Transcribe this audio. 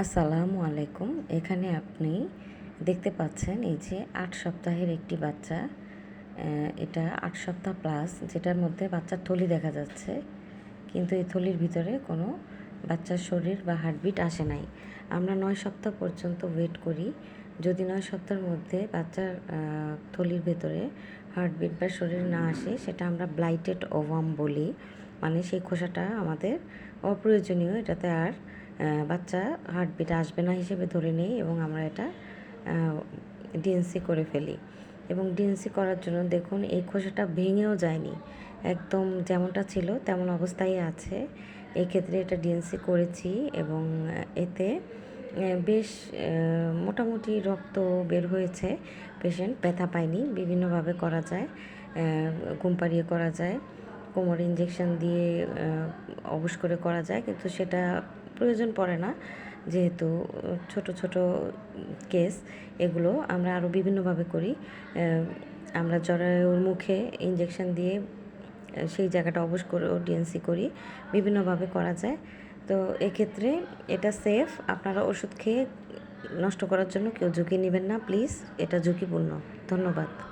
আসসালামু আলাইকুম এখানে আপনি দেখতে পাচ্ছেন এই যে আট সপ্তাহের একটি বাচ্চা। এটা আট সপ্তাহ প্লাস যেটার মধ্যে বাচ্চার থলি দেখা যাচ্ছে। কিন্তু এই থলির ভিতরে কোনো বাচ্চার শরীর বা হার্টবিট আসে নাই। আমরা নয় সপ্তাহ পর্যন্ত ওয়েট করি। যদি নয় সপ্তাহের মধ্যে বাচ্চার থলির ভেতরে হার্টবিট বা শরীর না আসে, সেটা আমরা ব্লাইটেড ওভাম বলি। মানে সেই খোসাটা আমাদের অপ্রয়োজনীয়, এটাতে আর বাচ্চা হার্টবিট আসবে না হিসেবে ধরে নেই এবং আমরা এটা ডিএনসি করে ফেলি। এবং ডিএনসি করার জন্য দেখুন এই খোসাটা ভেঙেও যায়নি। একদম যেমনটা ছিল তেমন অবস্থায় আছে। এই ক্ষেত্রে এটা ডিএনসি করেছি এবং এতে বেশ মোটামুটি রক্ত বের হয়েছে। পেশেন্ট ব্যথা পায়নি। বিভিন্নভাবে করা যায় ঘুম পাড়িয়ে করা যায়। কোমর ইঞ্জেকশন দিয়ে অবশ করে করা যায়। কিন্তু সেটা প্রয়োজন পড়ে না। যেহেতু ছোট ছোট কেস, এগুলো আমরা আরও বিভিন্নভাবে করি। আমরা জরায়ুর মুখে ইঞ্জেকশন দিয়ে সেই জায়গাটা অবশ করেও ডিএনসি করি। বিভিন্নভাবে করা যায়। তো এক্ষেত্রে এটা সেফ আপনারা ওষুধ খেয়ে নষ্ট করার জন্য কেউ ঝুঁকি নেবেন না প্লিজ এটা ঝুঁকিপূর্ণ। ধন্যবাদ।